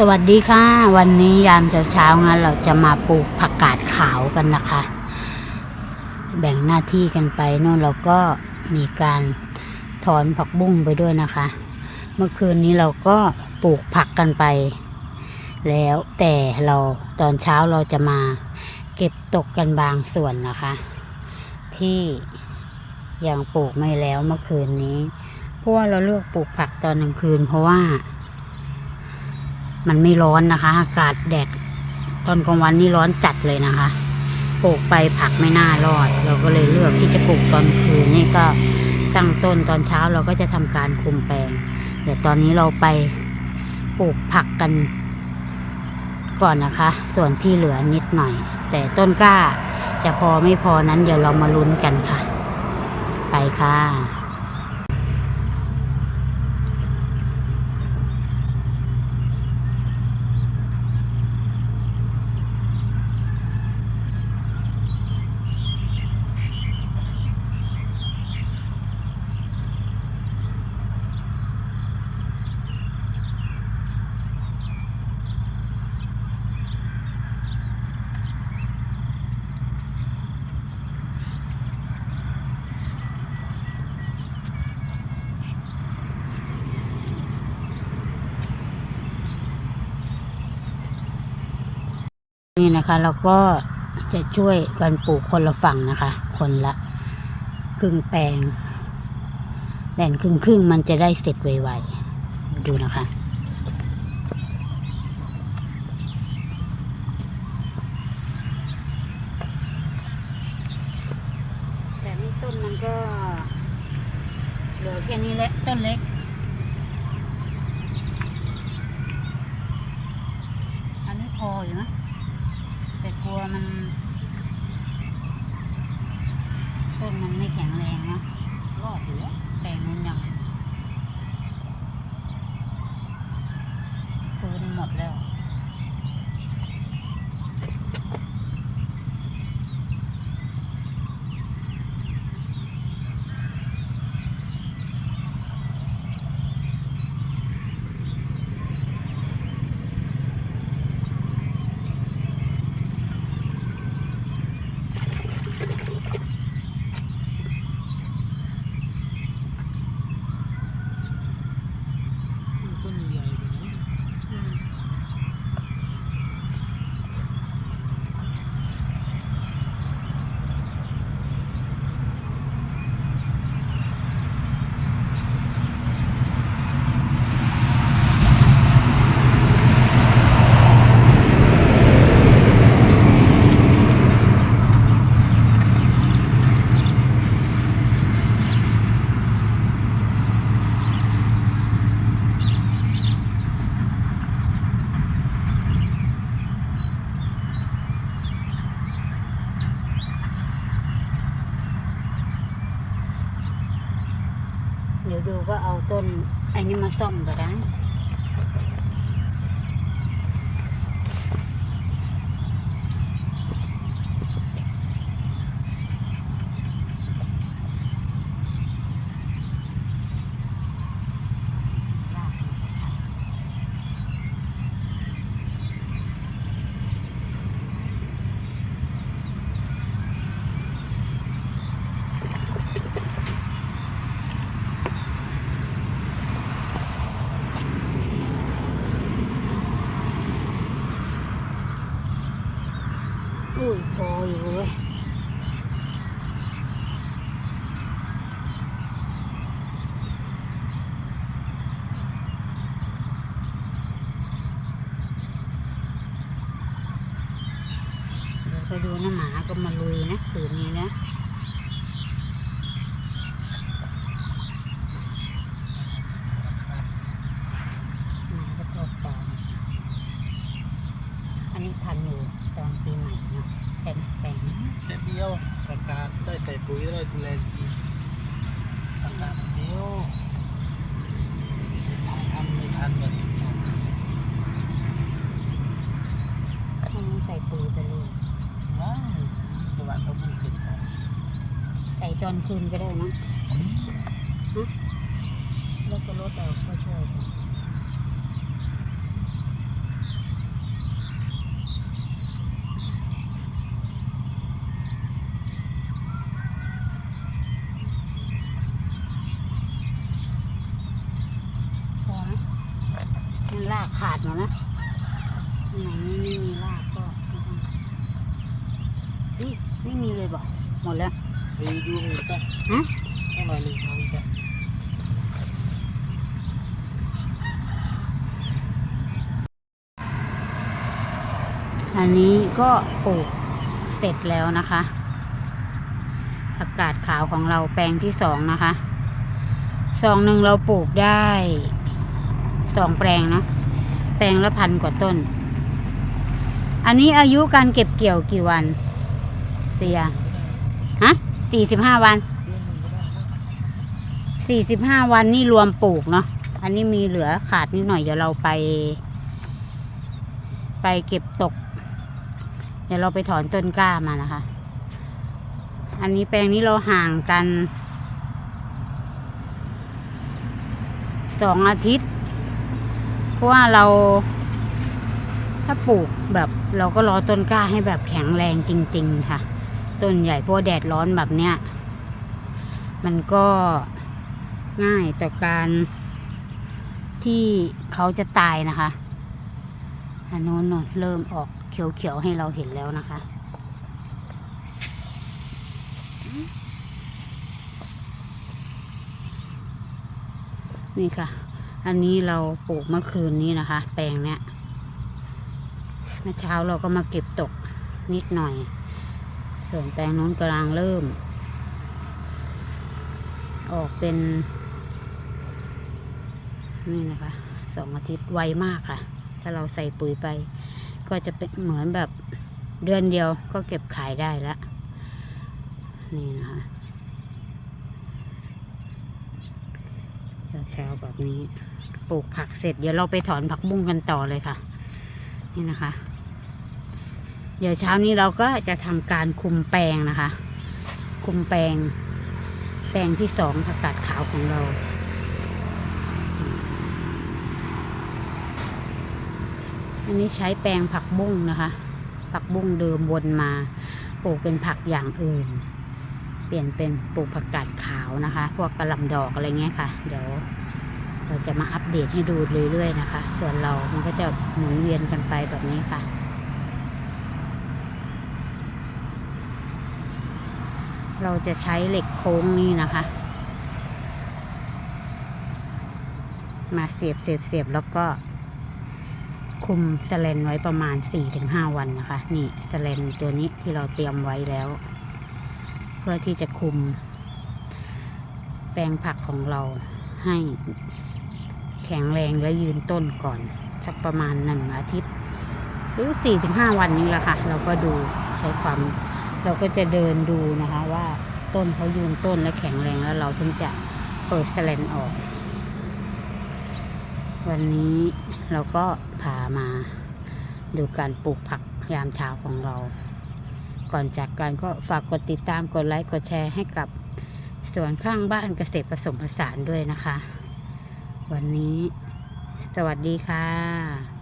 สวัสดีค่ะ วันนี้ยามเช้าๆงั้นเราจะมาปลูกผักกาดขาวกันนะคะ แบ่งหน้าที่กันไปโน่นเราก็มีการถอนผักบุ้งไปด้วยนะคะ เมื่อคืนนี้เราก็ปลูกผักกันไป แล้วแต่เราตอนเช้าเราจะมาเก็บตกกันบางส่วนนะคะ ที่ยังปลูกไม่แล้วเมื่อคืนนี้เพราะว่าเราเลือกปลูกผักตอนกลางคืนเพราะว่า มันไม่ร้อนนะคะ อากาศแดดตอนกลางวันนี่ร้อนจัดเลยนะคะ ปลูกไปผักไม่น่ารอด เราก็เลยเลือกที่จะปลูกตอนคืนนี่ก็ตั้งต้นตอนเช้าเราก็จะทำการคุมแปลง เดี๋ยวตอนนี้เราไปปลูกผักกัน ก่อนนะคะ ส่วนที่เหลือนิดหน่อย แต่ต้นกล้าจะพอไม่พอนั้นเดี๋ยวเรามาลุ้นกันค่ะ ไปค่ะ นี่นะคะ เราก็จะช่วยกันปลูกคนละฝั่งนะคะ คนละครึ่งแปลงแบ่งครึ่งครึ่งมันจะได้เสร็จไวๆดูนะคะแต่นี่ต้นมันก็เหลือแค่นี้แหละต้นเล็ก อันนี้พออยู่นะ แต่ก ลัวมันต้นมันไม่แข็งแรงนะรอดอยู่แล้วแต่มันยังฟื้นหมดแล้ว ต้นใหญ่กว่านี้ เดี๋ยวดูว่าเอาต้นไอ้นี้มาซ่อมก็ได้ อุ้ย พออยู่เว้ยไปดูนะหมาก็มาลุยนะคืนนี้นะหมาก็ตัวปลอม อันนี้ทันอยู่ตอนปีใหม่เนาะแต่แปลงนแค่เดียวประกาศได้ใส่ปุ๋ยได้ดูแลดีประกาศเดียวทำไม่ทันเลยให้มันใส่ปุ๋ยไปเลยว้าวจัวะเขาบุกเสร็จแล้วใส่ตอนคืนก็ได้นะแล้วก็ลดเอาก็ช่วยกัน มันราก ขาดหมดนะอันไหนไม่ไม่มีรากก็ไม่ต้องนี่ไม่มีเลยบอกหมดแล้วไปดูมีป่ะฮะข้างหน่อยหนึ่งเอาอีกป่ะอันนี้ก็ปลูกเสร็จแล้วนะคะอากาศขาวของเราแปลงที่สองนะคะสองหนึ่งเราปลูกได้สองแปลงเนาะ แปลงละพันกว่าต้น อันนี้อายุการเก็บเกี่ยวกี่วันเตียฮะสี่สิบห้าวันสี่สิบห้าวันนี่รวมปลูกเนาะอันนี้มีเหลือขาดนิดหน่อยเดี๋ยวเราไป ไปเก็บตก เดี๋ยวเราไปถอนต้นกล้ามานะคะ อันนี้แปลงนี้เราห่างกันสองอาทิตย์ เพราะว่าเรา ถ้าปลูกแบบเราก็รอต้นกล้าให้แบบแข็งแรงจริง ๆ ค่ะ ต้นใหญ่เพราะแดดร้อนแบบเนี้ย มันก็ง่ายต่อการที่เขาจะตายนะคะอันนู้นน่ะเริ่มออกเขียวๆให้เราเห็นแล้วนะคะ นี่ค่ะ อันนี้เราปลูกเมื่อคืนนี้นะคะ แปลงเนี้ยเมื่อเช้าเราก็มาเก็บตกนิดหน่อย ส่วนแปลงนู้นกำลังเริ่ม ออกเป็น นี่นะคะสองอาทิตย์ไวมากค่ะ ถ้าเราใส่ปุ๋ยไป ก็จะเป็นเหมือนแบบเดือนเดียวก็เก็บขายได้แล้วนี่นะคะเช้าแบบนี้ ปลูกผักเสร็จเดี๋ยวเราไปถอนผักบุ้งกันต่อเลยค่ะ นี่นะคะ เดี๋ยวเช้านี้เราก็จะทำการคุมแปลงนะคะ คุมแปลง แปลงที่สองผักกาดขาวของเราอันนี้ใช้แปลงผักบุ้งนะคะ ผักบุ้งเดิมวนมาปลูกเป็นผักอย่างอื่น เปลี่ยนเป็นปลูกผักกาดขาวนะคะ พวกกระหลำดอกอะไรเงี้ยค่ะ เดี๋ยว เราจะมาอัปเดตให้ดูเรื่อยๆนะคะ ส่วนเรามันก็จะหมุนเวียนกันไปแบบนี้ค่ะ เราจะใช้เหล็กโค้งนี่นะคะ มาเสียบเสียบเสียบแล้วก็ คุมสแลนไว้ประมาณ 4-5 วันนะคะ นี่สแลนตัวนี้ที่เราเตรียมไว้แล้ว เพื่อที่จะคุมแปลงผักของเราให้ แข็งแรงและยืนต้นก่อน สักประมาณหนึ่งอาทิตย์ หรือ4-5วันนี้แหละค่ะ เราก็ดูใช้ความ เราก็จะเดินดูนะคะว่าต้นเขายืนต้นและแข็งแรงแล้วเราถึงจะเปิดสแลนออก วันนี้เราก็พามาดูการปลูกผักยามเช้าของเรา ก่อนจากกันก็ฝากกดติดตามกดไลค์กดแชร์ให้กับสวนข้างบ้านเกษตรผสมผสานด้วยนะคะ วันนี้ สวัสดีค่ะ